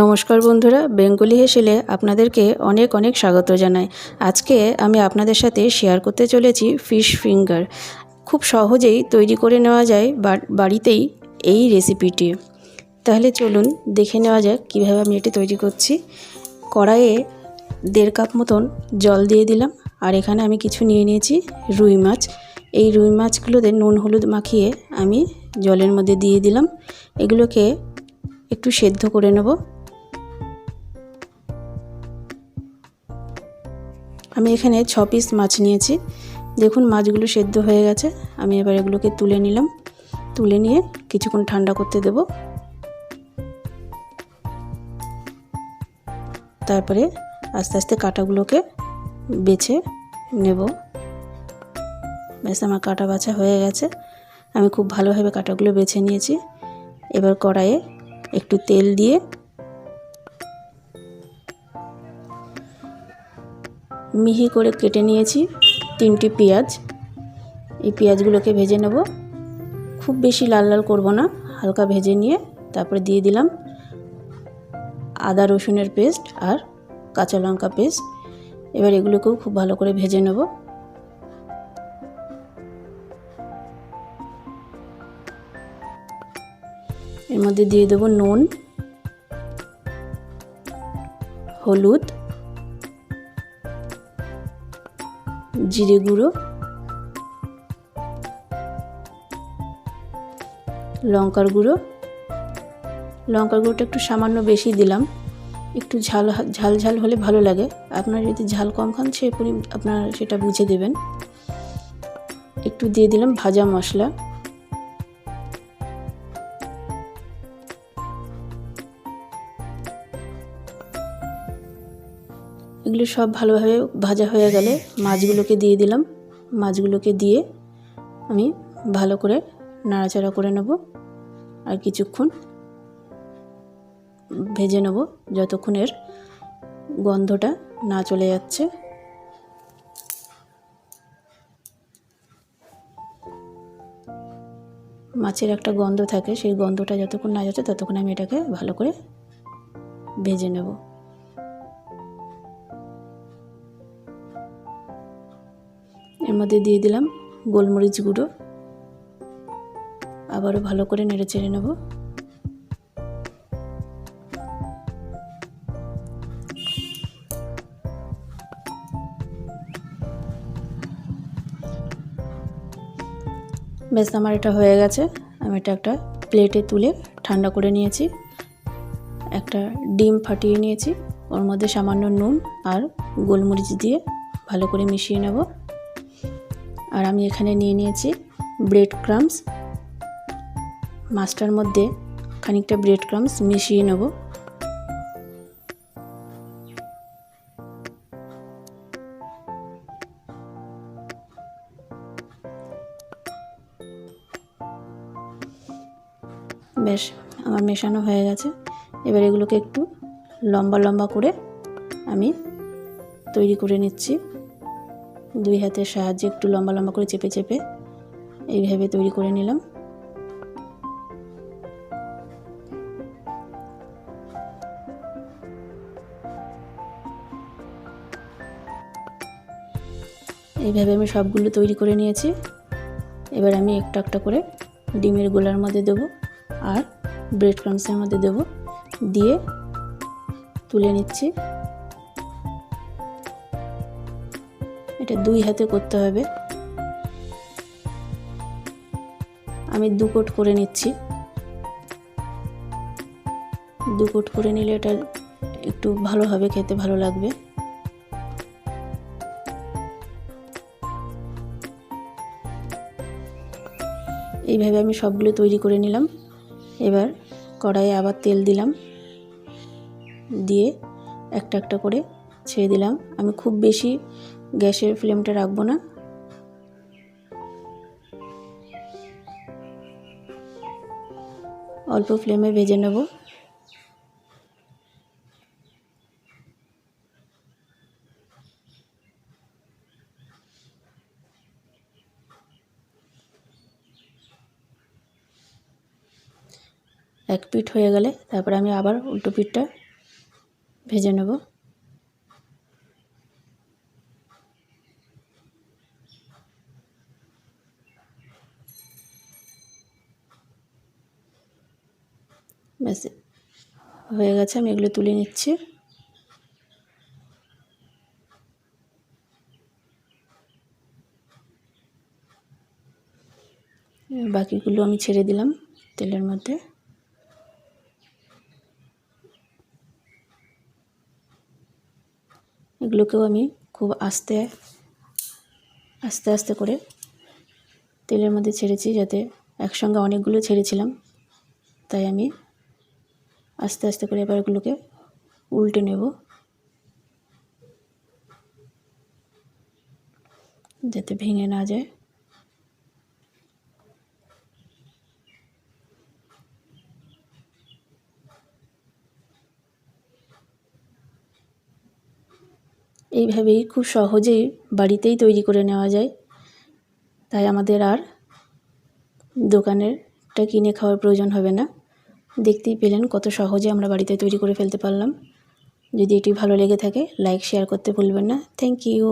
নমস্কার বন্ধুরা, বেঙ্গলি হেসেলে আপনাদেরকে অনেক অনেক স্বাগত জানাই। আজকে আমি আপনাদের সাথে শেয়ার করতে চলেছি ফিশ ফিঙ্গার খুব সহজেই তৈরি করে নেওয়া যায় বাড়িতেই এই রেসিপিটি তাহলে চলুন দেখে নেওয়া যাক কীভাবে আমি এটি তৈরি করছি। কড়াইয়ে দেড় কাপ মতন জল দিয়ে দিলাম, আর এখানে আমি কিছু নিয়ে নিয়েছি রুই মাছ। এই রুই মাছগুলোতে নুন হলুদ মাখিয়ে আমি জলের মধ্যে দিয়ে দিলাম। এগুলোকে একটু সেদ্ধ করে নেব। আমি এখানে ছ পিস মাছ নিয়েছি। দেখুন মাছগুলো সেদ্ধ হয়ে গেছে। আমি এবার এগুলোকে তুলে নিলাম। তুলে নিয়ে কিছুক্ষণ ঠান্ডা করতে দেব। তারপরে আস্তে আস্তে কাটাগুলোকে বেছে নেব। ব্যাস, আমার কাটা বাছা হয়ে গেছে। আমি খুব ভালোভাবে কাটাগুলো বেছে নিয়েছি। এবার কড়াইয়ে একটু তেল দিয়ে মিহি করে কেটে নিয়েছি তিনটি পেঁয়াজ। এই পেঁয়াজগুলোকে ভেজে নেব। খুব বেশি লাল লাল করব না, হালকা ভেজে নিয়ে তারপরে দিয়ে দিলাম আদা রসুনের পেস্ট আর কাঁচা লঙ্কা পেস্ট। এবার এগুলোকেও খুব ভালো করে ভেজে নেব। এর মধ্যে দিয়ে দেবো নুন, হলুদ জিরে গুঁড়ো, লঙ্কার গুঁড়ো। লঙ্কার গুঁড়োটা একটু সামান্য বেশি দিলাম। একটু ঝাল ঝাল ঝাল হলে ভালো লাগে। আপনারা যদি ঝাল কম খান, সে আপনারা সেটা বুঝে দেবেন। একটু দিয়ে দিলাম ভাজা মশলা। এগুলো সব ভালোভাবে ভাজা হয়ে গেলে মাছগুলোকে দিয়ে দিলাম। মাছগুলোকে দিয়ে আমি ভালো করে নাড়াচাড়া করে নেব আর কিছুক্ষণ ভেজে নেব যতক্ষণ এর গন্ধটা না চলে যাচ্ছে। মাছের একটা গন্ধ থাকে, সেই গন্ধটা যতক্ষণ না যাচ্ছে ততক্ষণ আমি এটাকে ভালো করে ভেজে নেব। এর মধ্যে দিয়ে দিলাম গোলমরিচ গুঁড়ো। আবারও ভালো করে নেড়ে চেড়ে নেব। ব্যাস আমার এটা হয়ে গেছে। আমি এটা একটা প্লেটে তুলে ঠান্ডা করে নিয়েছি। একটা ডিম ফাটিয়ে নিয়েছি। ওর মধ্যে সামান্য নুন আর গোলমরিচ দিয়ে ভালো করে মিশিয়ে নেব। আর আমি এখানে নিয়ে নিয়েছি ব্রেড ক্রামস মাছটার মধ্যে খানিকটা ব্রেড ক্রামস মিশিয়ে নেব। বেশ, আমার মেশানো হয়ে গেছে। এবার এগুলোকে একটু লম্বা লম্বা করে আমি তৈরি করে নিচ্ছি। দুই হাতের সাহায্যে একটু লম্বা লম্বা করে চেপে চেপে এইভাবে তৈরি করে নিলাম। এইভাবে আমি সবগুলো তৈরি করে নিয়েছি। এবার আমি একটা একটা করে ডিমের গোলার মধ্যে দেবো আর ব্রেড ক্রামসের মধ্যে দেবো। দিয়ে তুলে নিচ্ছি। এটা দুই হাতে করতে হবে। আমি দু কোট করে নিচ্ছি। দু কোট করে নিলে এটা একটু ভালো হবে, খেতে ভালো লাগবে। এইভাবে আমি সবগুলো তৈরি করে নিলাম। এবার কড়াইয়ে আবার তেল দিলাম। দিয়ে একটা একটা করে ছেড়ে দিলাম। আমি খুব বেশি গ্যাসের ফ্লেমটা রাখব না। অল্প ফ্লেমে ভেজে নেব। এক পিঠ হয়ে গেলে তারপরে আমি আবার উল্টো পিঠটা ভেজে নেব। ব্যাস হয়ে গেছে, আমি এগুলো তুলে নিচ্ছি। বাকিগুলো আমি ছেড়ে দিলাম তেলের মধ্যে। এগুলোকেও আমি খুব আস্তে আস্তে আস্তে করে তেলের মধ্যে ছেড়েছি যাতে একসঙ্গে অনেকগুলো ছেড়েছিলাম। তাই আমি আস্তে আস্তে করে এবার এগুলোকে উল্টে নেব। যাতে ভেঙে না যায়। এইভাবেই খুব সহজেই বাড়িতেই তৈরি করে নেওয়া যায়। তাই আমাদের আর দোকানেরটা কিনে খাওয়ার প্রয়োজন হবে না। দেখতেই পেলেন কত সহজে আমরা বাড়িতে তৈরি করে ফেলতে পারলাম। যদি এটি ভালো লেগে থাকে লাইক শেয়ার করতে ভুলবেন না। Thank you